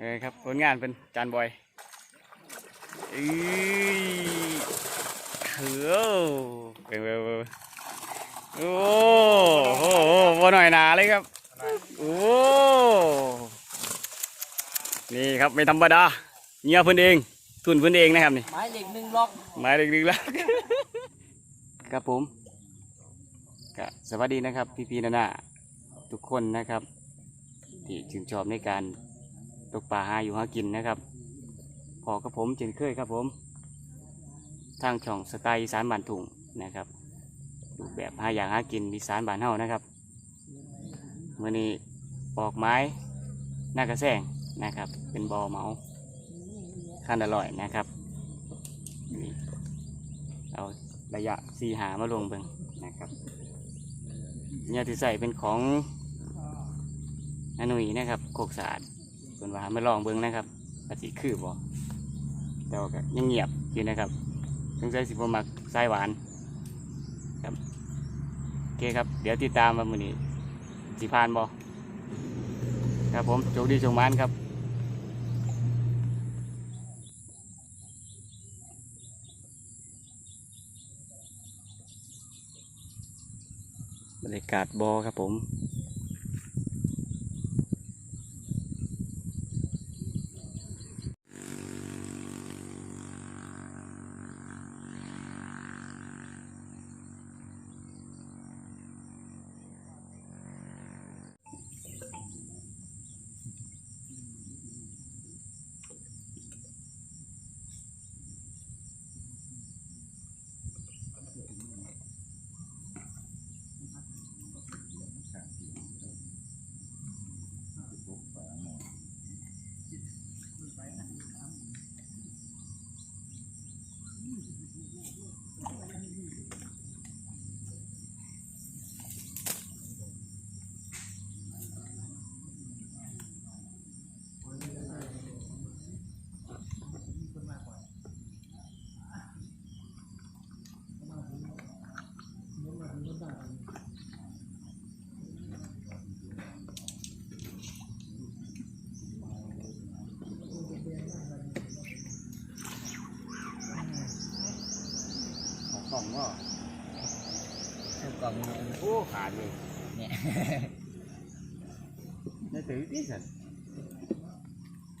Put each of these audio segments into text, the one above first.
เอ้ยครับผลงานเป็นจานบอยอือเถือเบิ่งเบิ่งเบิ่งโอ้โหบ่หน่อยหนาเลยครับ โอ้นี่ครับไม่ธรรมดาเงี้ยเพิ่นเอง ทุนเพิ่นเองนะครับนี่ไม้เล็กหนึ่งล็อกหมายดึกๆแล้วครับผมก็สวัสดีนะครับ พี่ๆนานาทุกคนนะครับ ที่ชื่นชอบในการ ตกปลาหาอยู่หากินนะครับพอกับผมเช่นเคยครับผม ทางช่องสไตล์สานบ้านถุงนะครับรูปแบบหาอย่างหากินอีสานบ้านเฮานะครับเมื่อนี้ปอกไม้หน้ากระแซงนะครับ เป็นบอเหมาขั้นอร่อยนะครับเอาระยะสีหามาลงเบิ่งนะครับเนี่ยที่ใส่เป็นของอนุยนะครับโคกสะอาด ส่วนว่าไม่ลองเบิ่งนะครับอาจสิคือบ่แต่ว่าก็ยังเงียบอยู่นะครับสงสัยสิบมักสายหวานครับโอเคครับ เดี๋ยวติดตามมามื้อนี้สิพานบ่ครับผมโชคดีโชคมันครับบรรยากาศบอครับผม กล่องก็เจ้ากล่องเลยโอ้ขาดเลยเนี่ยนี่ถือที่สัน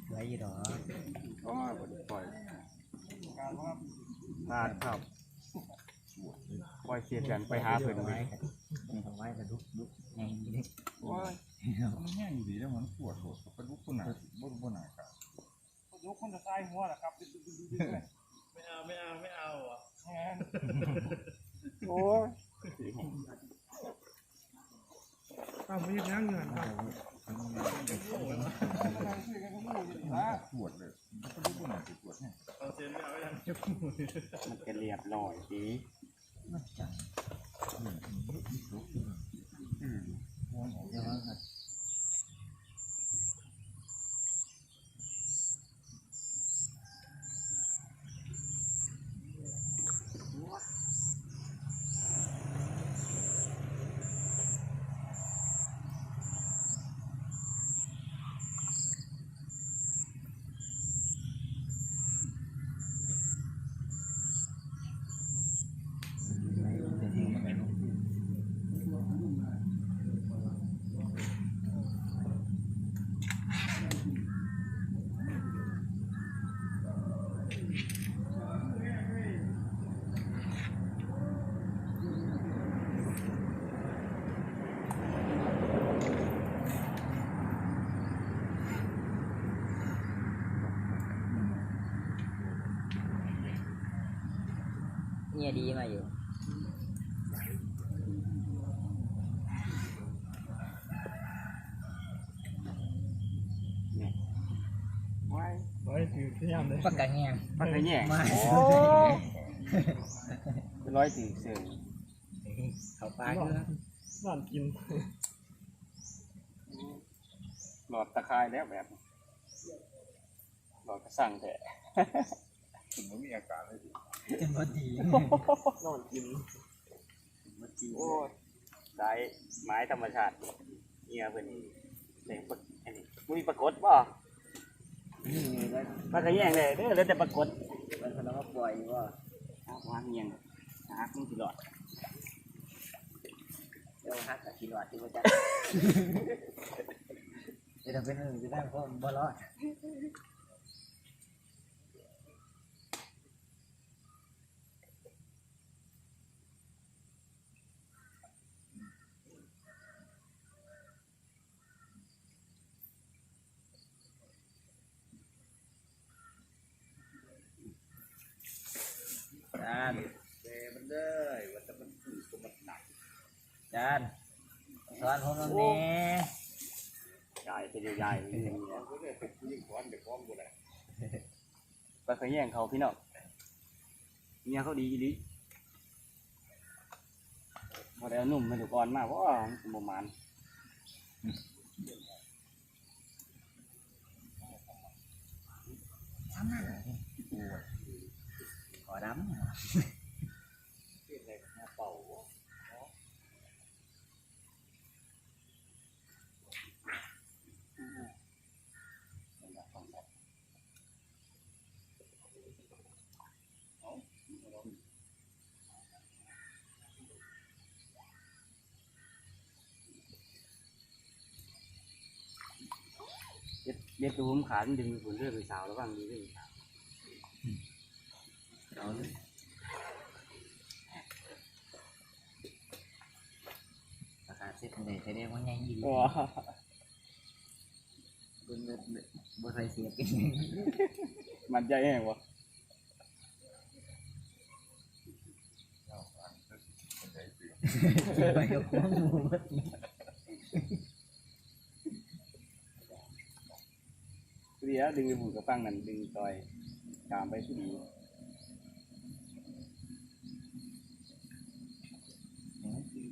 ไว้อยี่ดอกโอ้ยปล่อยขาดครับปล่อยเสียกันไปหาเพิ่นเอาเลไว้ยกันเอาไว้กันดุกดุกไงนี่โอ้ยมันแห้งอยู่ดีแล้วมันปวดหัวกระดูกคนหนาบ่รู้บ่หนาครับยกคนจะใส่หัวเหรอครับดึ๊ดดึ๊ดดึ๊ดดึ๊ดเลยไม่เอาไม่เอาไม่เอาอะ โอ้ยอ้าวไม่ยืดนั่งเงินครับปวดเลยกระดูกคนหนาปวดแห้งเอาเซนไม่เอาไม่ยังมันจะเรียบร้อยดีอืม เดี๋ยวมันก็ เนี่ยดีมาอยู่ไว้ไว้ถือขยำเลยปากกาแห้งมันก็แย่งมาโอ้ร้อยตีเสือเขาปลาเนื้อบ้านกิน หลอดตะไคร้แล้วแบบหลอดกระสั่งแต่ผมไม่มีอาการเลย จนพอดีนอนกินโอ้ยได้ไม้ธรรมชาติเนี่ยเพิ่นนี่เล่นปะอันนี้มุ้ยปรากฏบ่นี่ก็ปลากระแยงเลยเด้อแล้วแต่ปรากฏมันคนเราปล่อยว่าหาหางเงียงหาคุ้งสิหลอดเดี๋ยวฮักกับกินหวานที่ว่าจะจะทำเป็นหนึ่งจะได้เพราะบ่รอด จานเดมันเด้อว่าจะมันถือตัวมันหนักจานสอนผมแล้วนี่ใหญ่เป็นใหญ่ๆอย่างนี้ปลากระแยงเขาพี่น้องเมียเขาดีอีหลิพอได้เอานุ่มมาถูกอ่อนมากเพราะว่ามันประมาณขอดำเด็ดเด็ดตัวผม ขาดมันดึงไปผลเลือดไปสาวแล้วบ้างดีเลยเอาเลยราคาเซ็ตเลยใช้ได้ว่าไงยี่อ๋อบนบนใส่เสียบกันมันใจแห้งวะไปกับพวกหมูเดี๋ยวดึงไปผุนกับฟังนั่นดึงต่อยตามไปที่ดี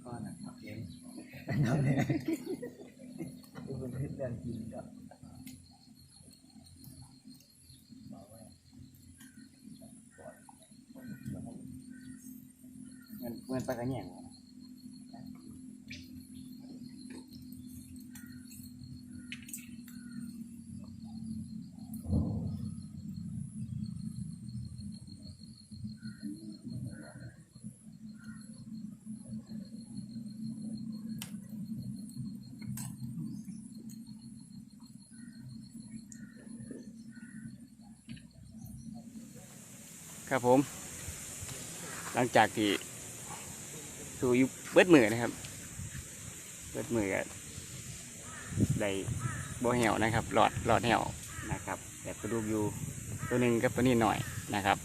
กินก้อนอะเกมน้ำเนี่ยดูเป็นเรื่องกินก็มันมันปลากระแยง ครับผม หลังจากที่สู่อยู่เบิดมือนะครับ เบิดมือก็ได้บ่เหี่ยวนะครับ หลอดหลอดเหี่ยวนะครับแต่กระดูกอยู่ตัวหนึ่งกับตัวนี้หน่อยนะครับ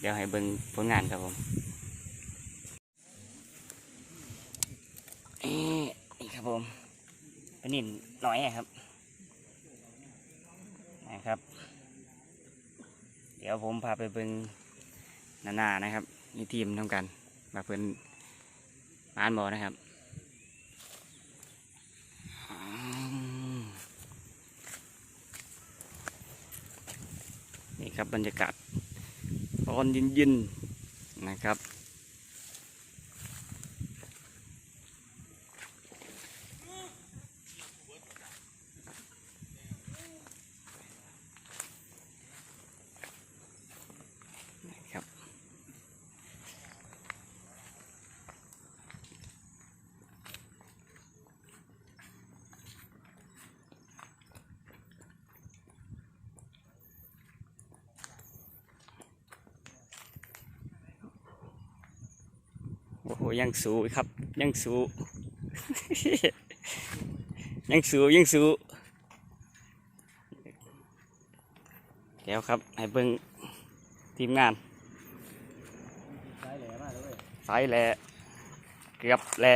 เดี๋ยวให้เบิ่งผลงานครับผมนี่ครับผมตัวนี้หน่อยนะครับ เดี๋ยวผมพาไปเบิ่งนานานะครับนี่ทีมทำกันมาเพิ่นมานบอนะครับนี่ครับบรรยากาศตอนเย็นๆนะครับ โอ้โหยังสูครับ ยังสู ยังสูยังสูเดี๋ยวครับ ให้เบิ่งทีมงานใช้แหลมากเลยไฟแหละเกือบแหละ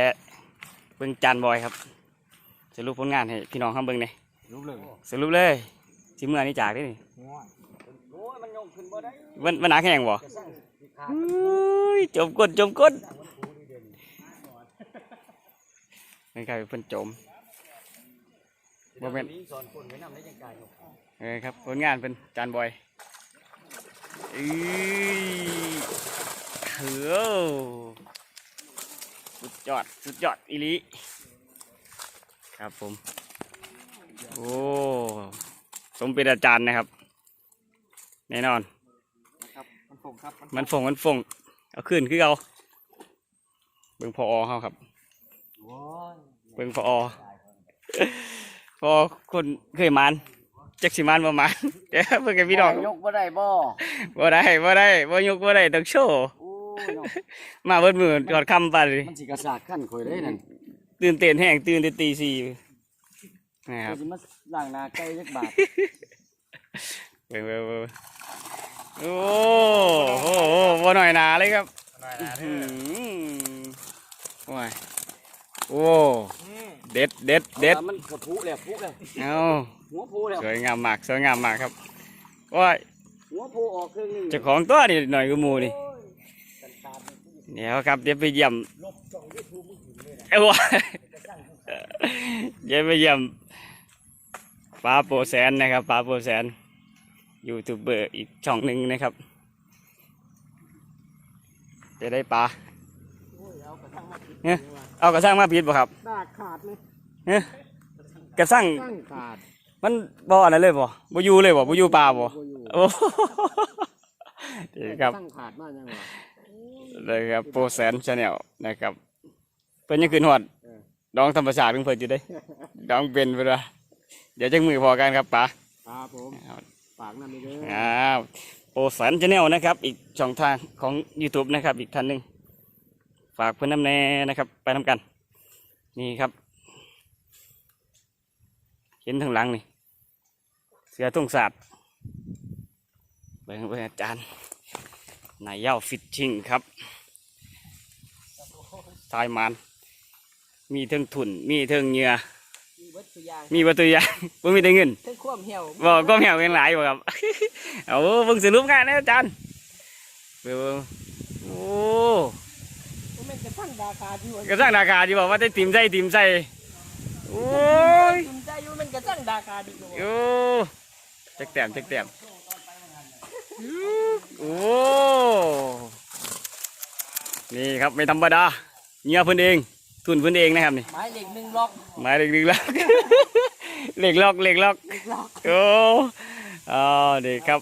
เบิ่งจานบอยครับสรุปผลงานให้พี่น้องข้างเบิ่งเนี่ยรู้เลยสรุปเลยสิเมื่อนี้จากได้นี่โอ้ยมันยงขึ้นบ่ได้วันวันหนาแข่งบ่จะสร้างสิขาดอุ้ยจมก้นจมก้น สร้างมันคูนี่เด่น นี่ครับเพิ่นจมบ่แม่นนี้สอนคนไว้นำได้ยังไงอยู่เออครับผลงานเป็นจานบอยอือเถือสุดยอดสุดยอดอีหลีครับผม โอ้สมเป็นอาจารย์นะครับ แน่นอนครับมันฝงครับมันฟงมันฟงเอาขึ้นคือเอาเบิ่งพอเขาครับโอ้ย เบิ่งพอพอคนเคยมันจักสิมันประมาณเดี๋ยวเพิ่งกับพี่น้องยกบ่ได้บ่บ่ได้บ่ได้บ่ยกบ่ได้ต้องโชว์โอ้ยเนาะมาเบิดมือจอดคำไปเลยมันสิกระสากขั้นข่อยเลยนั่นตื่นเต้นแห้งตื่นแต่ตีสี่นะครับข่อยสิมาล้างหน้าไก่จักบาทเบิ่งเบิ่งเบิ่งโอ้โหบ่หน่อยหนาเลยครับอืมโอ้ย โอ้ เด็ดเด็ดเด็ดอาล่ะมันกระพุแล้วพุแล้วเอาหัวพุแล้วสวยงามมากสวยงามมากครับโอ้ยหัวพุออกครึ่งหนึงเจ้าของตัวนี่หน่อยก็หมูนี่โอ้ยกันตามมันเดี๋ยวครับเดี๋ยวไปเยี่ยมเอ้ยเดี๋ยวไปเยี่ยมป้าโปรแสนนะครับป้าโปรแสนยูทูบเบอร์อีกช่องหนึ่งนะครับ จะได้ปลา เนี่ยเอากระสังมาปิดบ่ครับดากขาดเลยเนี่ยกระสังตั้งขาดมันบ่อะไรเลยบ่บ่อยู่เลยบ่บ่อยู่ปลาบ่อยู่โอ้ดีครับตั้งขาดมากยังวะเลยครับโปรแสนชาแนลนะครับเพิ่นยังขึ้นฮอดเออดองธรรมชาติของเพิ่นอยู่เด้ดองเป็นเพิ่นว่าเดี๋ยวจังมือพอกันครับป๋าครับผมฝากนั่นไปเด้ออ้าวโปรแสนชาแนลนะครับ อีกช่องทางของ YouTube นะครับ อีกท่านหนึง ฝากเพิ่นนำแน่นะครับ ไปนำกัน นี่ครับ เห็นทางหลังนี่ เสือทุ่งศาสตร์เบิ่งเบิ่งอาจารย์นายเย้าฟิชชิ่งครับทายมันมีเทิงทุนมีเทิงเหงื่อมีวัตถุยางมีวัตถุยางบ่มีแต่เงินเทั้งความเหี่ยวบ่ก็แมวกันหลายบ่ครับเอาเบิ่งสรุปงานนะอาจารย์เบิ่งโอ้มันเป็น กระทั่งดาคาที่วันกระสร้างราคาดีบอกว่าได้ติ่มใส่ติ่มใส่โอ้ยคุณใจอยู่มันกระทั่งดาคาดีกว่าโอ้จักแต้มจักแต้มโอ้นี่ครับไม่ธรรมดาเหงื่อเพิ่นเองทุนเพิ่นเองนะครับนี่หมายเลขหนึ่งล็อกหมายเลขหนึ่งล็อกเหล็กล็อกเหล็กล็อกล็อก โอ้อ๋อดีครับ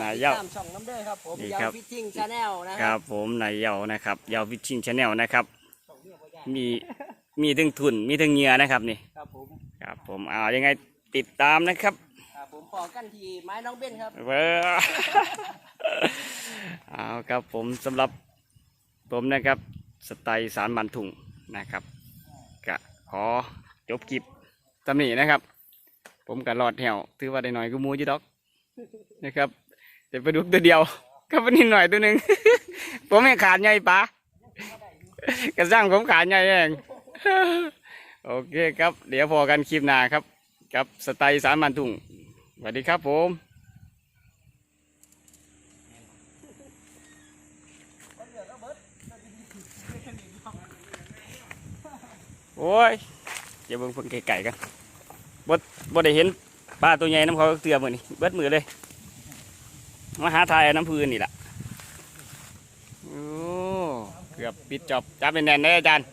นายเย้าตามช่องน้ำเด้อครับผมนี่ยาครัวบฟิตติ้งชาแนลนะคครัรับบผมนายเย้านะครับเย้าวิชชิงชาแนลนะครับมีมีทั้งทุนมีทั้งเหงื่อนะครับนี่ครับผมครับผมเอายังไงติดตามนะครับครับผมพอกันที่ไม้น้องเบ้นครับ เว้อ เอาครับผมสำหรับผมนะครับสไตล์สารบันถุงนะครับกะขอจบคลิปตำหนินะครับ ผมกับหลอดแหวถือว่าได้หน่อยก็มูอยี่ดอกนะครับ จะไปดูตัวเดียวก็เป็นนิดหน่อยตัวหนึ่งผมไม่ขาดใหญ่ปะกระสร้างผมขาดใหญ่เองโอเคครับ เดี๋ยวพอกันคลิปหน้าครับ กับสไตล์สารบันถุงสวัสดีครับผมโอ้ยอย่าเบิ่งเพิ่งไก่ๆกันบดบดได้เห็นปลาตัวใหญ่น้ำเขาเตือมือนี่เบิดมือเลย มาหาทายเอาน้ำพื้นนี่แหละโอ้เกือบปิดจอบจับเป็นแน่นได้อาจารย์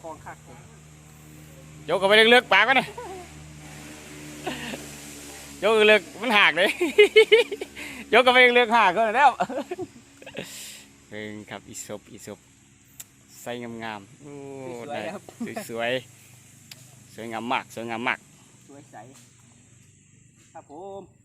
คลองคักผมยกกันไปเลือกๆปากกันนะยกเลือกๆมันหักเลยยกกันไปเลือกๆหักก็แล้วเพิ่งครับอีศบอีศบใส่งามๆโอ้ได้สวยๆสวยงามมากสวยงามมากสวยใสครับผม